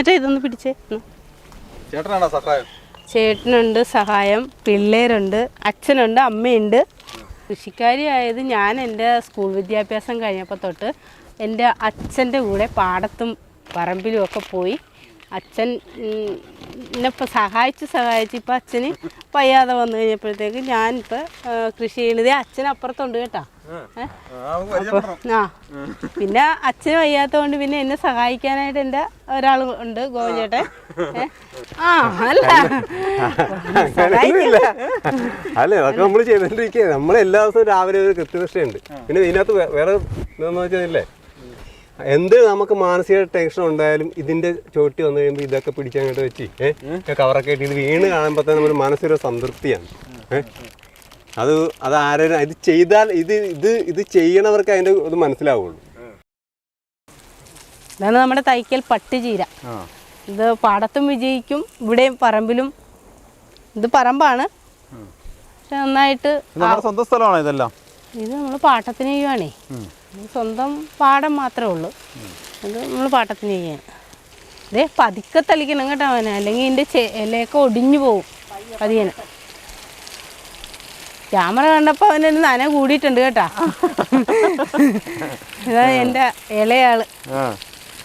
ചേട്ടാ ഇതൊന്ന് പിടിച്ചേ. ചേട്ടനാണോ സഹായം? ചേട്ടനുണ്ട് സഹായം. പിള്ളേരുണ്ട് അച്ഛനുണ്ട് അമ്മയുണ്ട്. കൃഷിക്കാരിയായത് ഞാൻ എന്റെ സ്കൂൾ വിദ്യാഭ്യാസം കഴിഞ്ഞപ്പോൾ തൊട്ട് എന്റെ അച്ഛന്റെ കൂടെ പാടത്തും പറമ്പിലും ഒക്കെ പോയി അച്ഛൻ എന്നെപ്പം സഹായിച്ച് സഹായിച്ച് ഇപ്പം അച്ഛന് വയ്യാതെ വന്നു കഴിഞ്ഞപ്പോഴത്തേക്ക് ഞാനിപ്പോൾ കൃഷി ചെയ്യണത് അച്ഛൻ അപ്പുറത്തുണ്ട് കേട്ടോ. അപ്പോൾ ആ പിന്നെ അച്ഛന് വയ്യാത്തതുകൊണ്ട് പിന്നെ എന്നെ സഹായിക്കാനായിട്ട് എന്റെ ഒരാൾ ഉണ്ട് ഗോവിചേട്ടൻ ഏ? ആ അല്ല. അല്ല അതൊക്കെ നമ്മൾ ചെയ്തോണ്ടിരിക്കുക നമ്മൾ എല്ലാ ദിവസവും രാവിലെ ഒരു കൃത്യനിഷ്ഠയുണ്ട്. പിന്നെ ഇതിനകത്ത് വേറെ ഇതെന്ന് വെച്ചാലേ എന്ത് നമുക്ക് മാനസിക ടെൻഷൻ ഉണ്ടായാലും ഇതിന്റെ ചോട്ടി വന്നു കഴിയുമ്പോൾ ഇതൊക്കെ പിടിച്ചങ്ങോട്ട് വെച്ച് ഏഹ് കവറൊക്കെ ഇട്ട് ഇത് വീണ് കാണുമ്പോൾ തന്നെ നമ്മുടെ മനസ്സിലൊരു സംതൃപ്തിയാണ് ഏഹ് അത് അത് ആരും ഇത് ചെയ്താൽ ഇത് ഇത് ഇത് ചെയ്യണവർക്ക് അതിന്റെ ഇത് മനസ്സിലാവുള്ളൂ. ഇതാണ് നമ്മുടെ തൈക്കൽ പട്ടുചീര. ഇത് പാടത്തും വിജയിക്കും ഇവിടെയും പറമ്പിലും ഇത് പറമ്പാണ്. പക്ഷെ നന്നായിട്ട് നമ്മുടെ സ്വന്തം സ്ഥലമാണോ ഇതെല്ലാം? ഇത് നമ്മൾ പാട്ടത്തിന് ചെയ്യുവാണേ. സ്വന്തം പാടം മാത്രമേ ഉള്ളൂ. ഇത് നമ്മൾ പാട്ടത്തിന് ചെയ്യാണ് ഇതേ പതുക്കെ തളിക്കണം കേട്ടോ അവനെ. അല്ലെങ്കിൽ ഇതിന്റെ ഇലയൊക്കെ ഒടിഞ്ഞു പോവും. പതിയനെ. ക്യാമറ കണ്ടപ്പോൾ അവനൊരു നന കൂടിയിട്ടുണ്ട് കേട്ടാ. ഇതാ എന്റെ ഇളയാൾ.